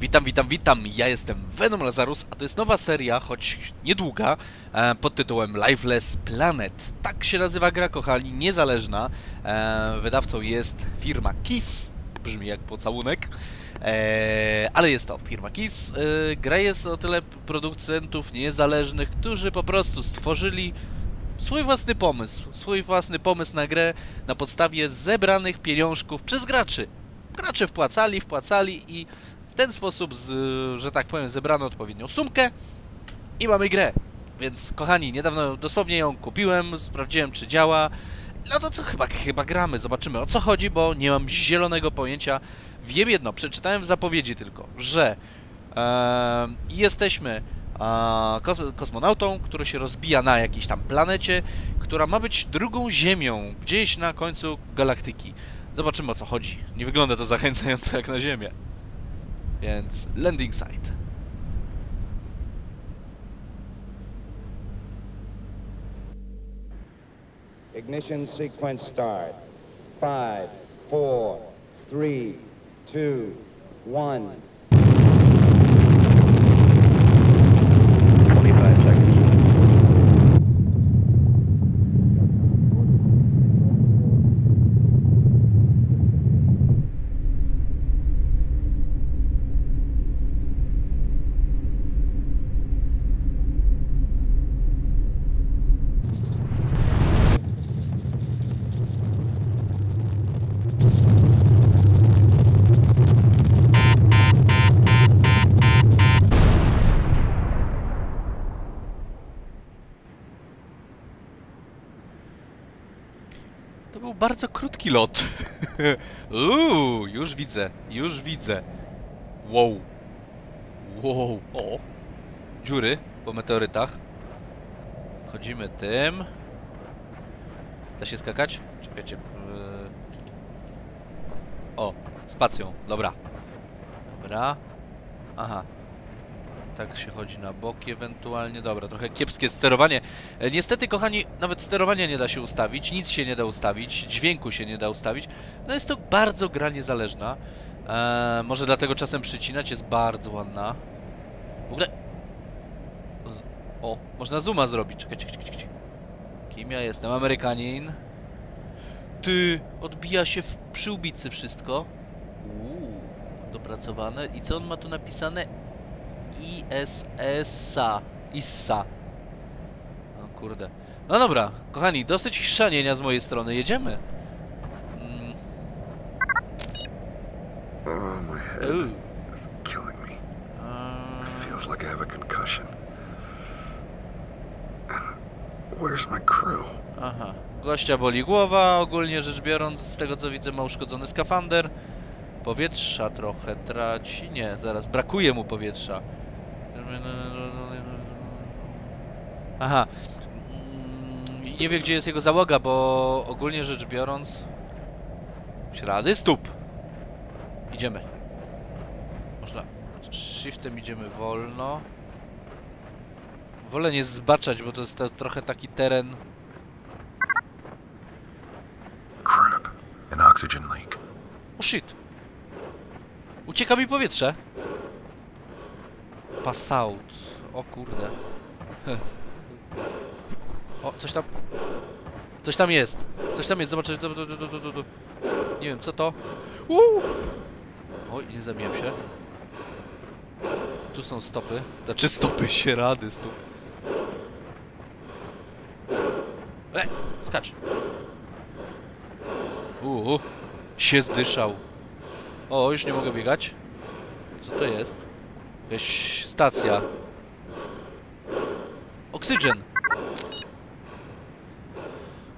Witam, witam, witam. Ja jestem Venom Lazarus, a to jest nowa seria, choć niedługa, e, pod tytułem Lifeless Planet. Tak się nazywa gra, kochani, niezależna. E, wydawcą jest firma KISS. Brzmi jak pocałunek. E, ale jest to firma KISS. Gra jest o tyle producentów niezależnych, którzy po prostu stworzyli swój własny pomysł. Swój własny pomysł na grę na podstawie zebranych pieniążków przez graczy. Gracze wpłacali, wpłacali i ten sposób, z, że tak powiem, zebrano odpowiednią sumkę i mamy grę. Więc kochani, niedawno dosłownie ją kupiłem, sprawdziłem czy działa. No to co, chyba, chyba gramy, zobaczymy o co chodzi, bo nie mam zielonego pojęcia. Wiem jedno, przeczytałem w zapowiedzi tylko, że e, jesteśmy e, kos kosmonautą, który się rozbija na jakiejś tam planecie, która ma być drugą Ziemią, gdzieś na końcu galaktyki. Zobaczymy o co chodzi. Nie wygląda to zachęcająco jak na Ziemię. Więc landing site. Ignition sequence start. 5, 4, 3, 2, 1. bardzo krótki lot. Uuu, już widzę, już widzę. Wow. Wow. O. Dziury po meteorytach. Chodzimy tym. Da się skakać? Czekajcie. yy. O, spacją. Dobra. Dobra. Aha. Tak się chodzi na boki ewentualnie. Dobra, trochę kiepskie sterowanie. E, Niestety, kochani, nawet sterowania nie da się ustawić, nic się nie da ustawić, dźwięku się nie da ustawić. No jest to bardzo gra niezależna. E, może dlatego czasem przycinać, jest bardzo ładna. W ogóle... O, można zooma zrobić. Czekajcie, czekajcie, czekajcie. Kim ja jestem? Amerykanin. Ty, odbija się w przyłbicy wszystko. Uuu, dopracowane. I co on ma tu napisane? ISS-a. ISSA. O kurde. No dobra, kochani, dosyć chrzanienia z mojej strony. Jedziemy. Mm, Oh, my head Ooh. is killing me. Feels like I have a concussion. Where's my crew? Aha. Gościa boli głowa, ogólnie rzecz biorąc, z tego co widzę ma uszkodzony skafander. Powietrza trochę traci. Nie, zaraz, brakuje mu powietrza. Aha. Mm, Nie wie gdzie jest jego załoga, bo ogólnie rzecz biorąc... Ślady stóp! Idziemy. Można... Shiftem idziemy wolno. Wolę nie zbaczać, bo to jest to, trochę taki teren... Crap. An oxygen leak. O shit! Ucieka mi powietrze! Pass out. O kurde. O, coś tam... Coś tam jest. Coś tam jest, tu. Nie wiem, co to? Uuu! Oj, nie zabiłem się. Tu są stopy. Znaczy stopy, sierady stóp. E! Skacz! Uuu, się zdyszał. O, już nie mogę biegać. Co to jest? Jakaś stacja. Oksygen.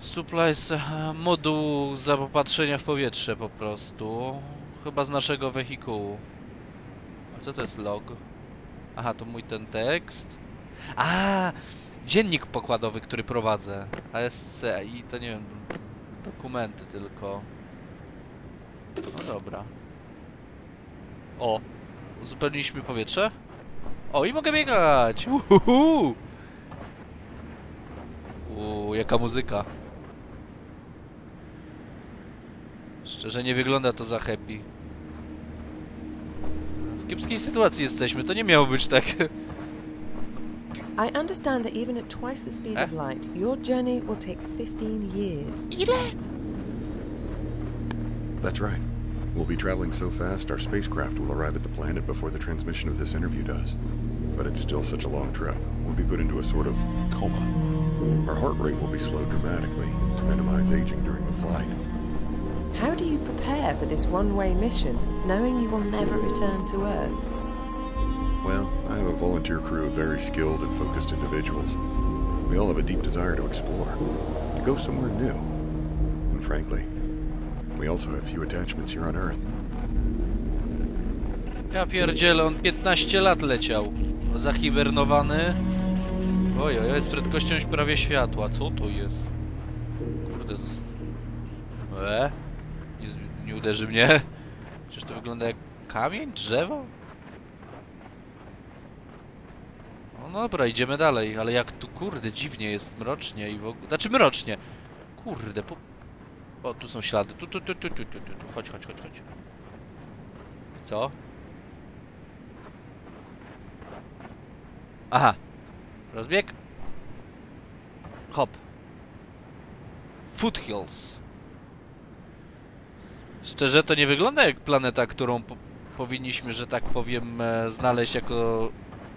Supplies, aha, moduł zaopatrzenia w powietrze po prostu. Chyba z naszego wehikułu. A co to jest log? Aha, to mój ten tekst. A, dziennik pokładowy, który prowadzę. ASC i to nie wiem, dokumenty tylko. No dobra. O, uzupełniliśmy powietrze. O, i mogę biegać! Uhuhu! Uuu, jaka muzyka. Szczerze nie wygląda to za happy. W kiepskiej sytuacji jesteśmy. To nie miało być tak. I understand that even at twice the speed of Eh? light, your journey will take 15 years. That's right. We'll be traveling so fast, our spacecraft will arrive at the planet before the transmission of this interview does. But it's still such a long trip. We'll be put into a sort of coma. Our heart rate will be slowed dramatically to minimize aging during the flight. How do you prepare for this one way mission, knowing you will never return to Earth? Well, I have a volunteer crew of very skilled and focused individuals. We all have a deep desire to explore, to go somewhere new. And frankly, we also have few attachments here on Earth. Ja pierdzielę, on 15 lat leciał. Zahibernowany. Oj, oj, z prędkością prawie światła. Co to jest? Kurde, to... E? Nie, nie uderzy mnie? Przecież to wygląda jak kamień? Drzewo? No dobra, idziemy dalej, ale jak tu, kurde, dziwnie jest, mrocznie i w ogóle... Znaczy mrocznie. Kurde, po... O, tu są ślady. Tu, tu, tu, tu, tu, tu, tu. Chodź, chodź, chodź, chodź. Co? Aha. Rozbieg. Hop. Foothills. Szczerze to nie wygląda jak planeta, którą po powinniśmy, że tak powiem, e, znaleźć jako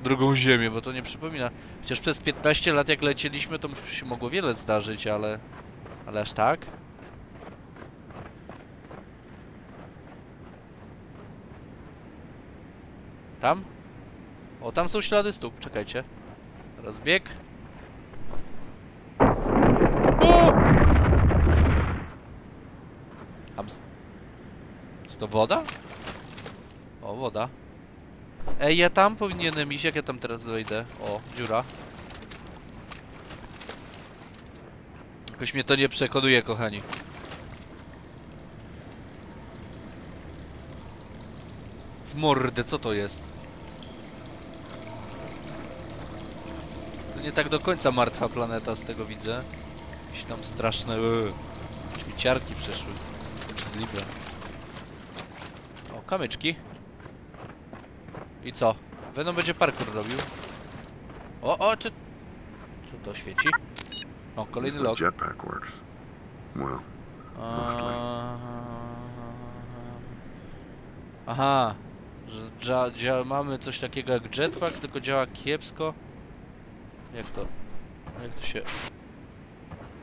drugą Ziemię, bo to nie przypomina. Chociaż przez 15 lat jak lecieliśmy, to się mogło wiele zdarzyć, ale... Ale aż tak? Tam? O, tam są ślady stóp, czekajcie. Rozbieg. O! Tam... s- Co to woda? O, woda. Ej, ja tam powinienem iść, jak ja tam teraz wejdę? O, dziura. Jakoś mnie to nie przekonuje, kochani. W mordę, co to jest? Nie tak do końca martwa planeta, z tego widzę. Jakieś tam straszne... Yy, śmieciarki przeszły. Obrzydliwe. O, kamyczki. I co? Venom będzie parkour robił. O, o, ty... Co to świeci? O, kolejny log. jetpack works. Well, Aha, że mamy coś takiego jak jetpack, tylko działa kiepsko. Jak to? Jak to się...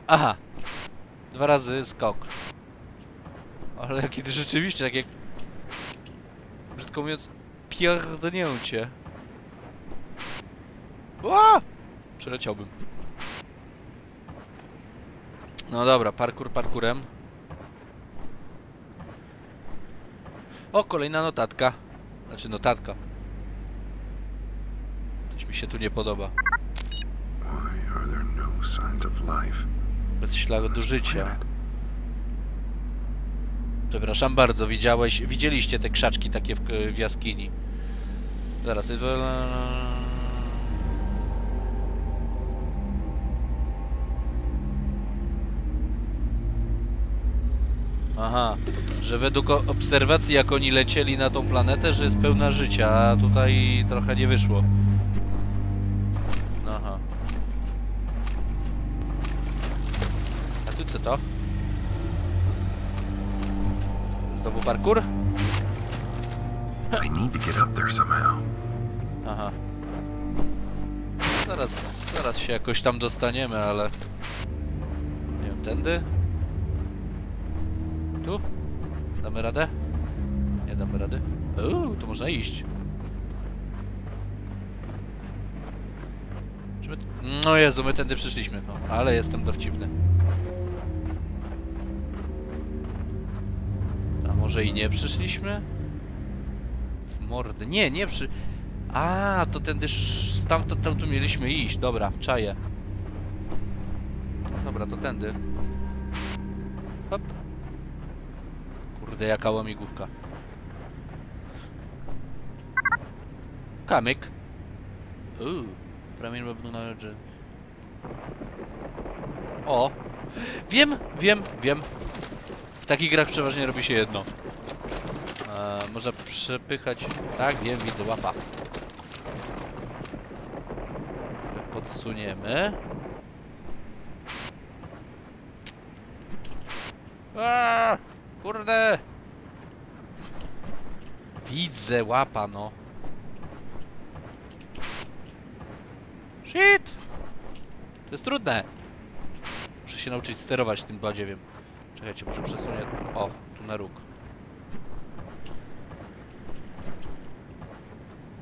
Aha! Dwa razy skok. Ale to rzeczywiście, tak jak... Brzydko mówiąc, pierdnięcie. Ła! Przeleciałbym. No dobra, parkour parkurem. O, kolejna notatka. Znaczy notatka. Coś mi się tu nie podoba. why are there no signs of life? Bez śladu życia. Przepraszam bardzo, widziałeś, widzieliście te krzaczki takie w, w jaskini. Zaraz. Aha, że według obserwacji jak oni lecieli na tą planetę, że jest pełna życia, a tutaj trochę nie wyszło. Aha. A tu co to? Znowu parkour? I need to get up there somehow. Aha. Zaraz, zaraz się jakoś tam dostaniemy, ale... Nie wiem, tędy? Tu? Damy radę? Nie damy rady. Uuu, tu można iść. Czy my... No Jezu, my tędy przyszliśmy, no. Ale jestem dowcipny. Może i nie przyszliśmy? W mordy. Nie, nie przy... A, to tędy sz- tam, tu mieliśmy iść. Dobra, czaję. No Dobra, to tędy. Hop. Kurde, jaka łamigłówka. Kamyk. Uuu. Promień knowledge. O. Wiem, wiem, wiem. Takich grach przeważnie robi się jedno. Em, można przepychać... Tak, wiem, widzę, łapa. Podsuniemy. Aaa, kurde! Widzę, łapa, no. Shit! To jest trudne. Muszę się nauczyć sterować tym badziewiem. Czekajcie, może przesunę... O, tu na róg.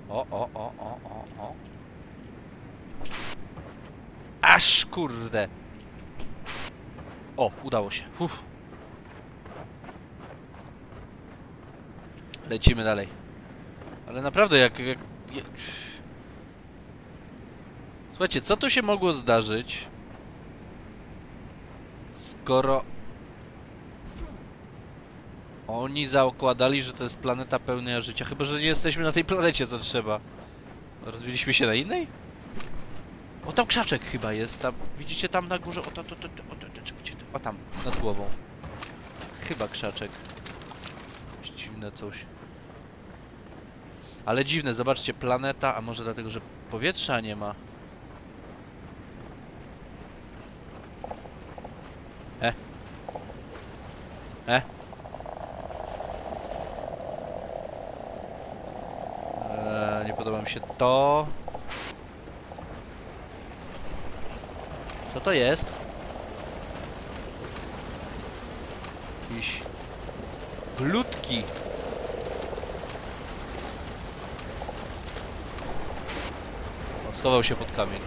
O, o, o, o, o, o. Aż kurde. O, udało się. Uff. Lecimy dalej. Ale naprawdę, jak, jak, jak... Słuchajcie, co tu się mogło zdarzyć? Skoro... Oni zaokładali, że to jest planeta pełna życia. Chyba, że nie jesteśmy na tej planecie, co trzeba. Rozbiliśmy się na innej? O, tam krzaczek chyba jest. Tam, widzicie tam na górze? O, to, to, to, o, to, to, to, o tam, nad głową. Chyba krzaczek. Dziwne coś. Ale dziwne, zobaczcie, planeta, a może dlatego, że powietrza nie ma. E. E. Się to. Co to jest? Jakieś glutki. Schował się pod kamień.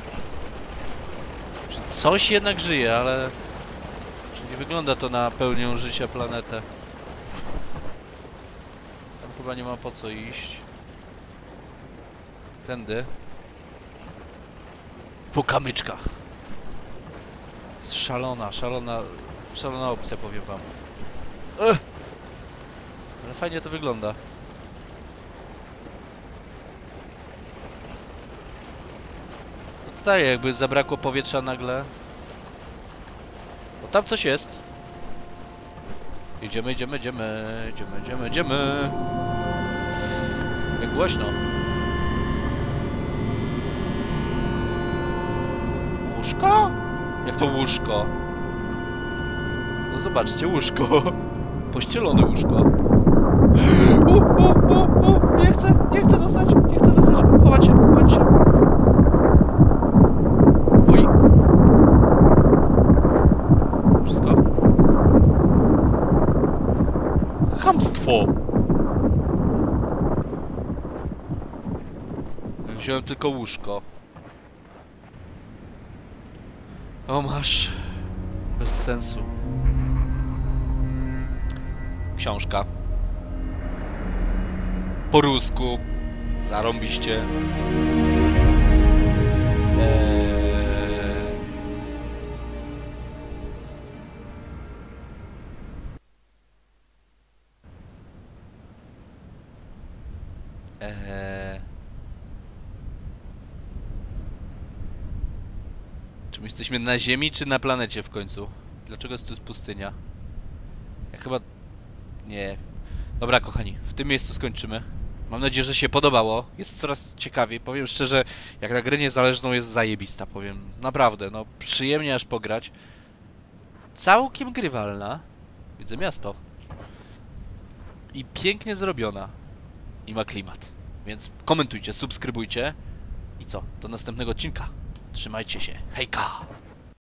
Czy coś jednak żyje, ale... Czy nie wygląda to na pełnię życia planetę? Tam chyba nie ma po co iść. Tędy. Po kamyczkach. Szalona, szalona, szalona opcja, powiem wam. Ech! Ale fajnie to wygląda. No to tak, jakby zabrakło powietrza nagle. O, tam coś jest. Idziemy, idziemy, idziemy, idziemy, idziemy, idziemy. Jak głośno. Łóżko? Jak to łóżko? No zobaczcie, łóżko. Pościelone łóżko. U, u, u, u, nie chcę, nie chcę dostać, nie chcę dostać. Chować się, chować się. Oj. Wszystko? Chamstwo. Wziąłem tylko łóżko. O masz. Bez sensu. Książka. Po rusku. Zarąbiście. Eee... jesteśmy na Ziemi, czy na planecie w końcu? Dlaczego jest tu pustynia? Ja chyba... Nie. Dobra, kochani, w tym miejscu skończymy. Mam nadzieję, że się podobało. Jest coraz ciekawiej. Powiem szczerze, jak na grę niezależną jest zajebista, powiem. Naprawdę, no przyjemnie aż pograć. Całkiem grywalna. Widzę miasto. I pięknie zrobiona. I ma klimat. Więc komentujcie, subskrybujcie. I co? Do następnego odcinka. Trzymajcie się. Hejka!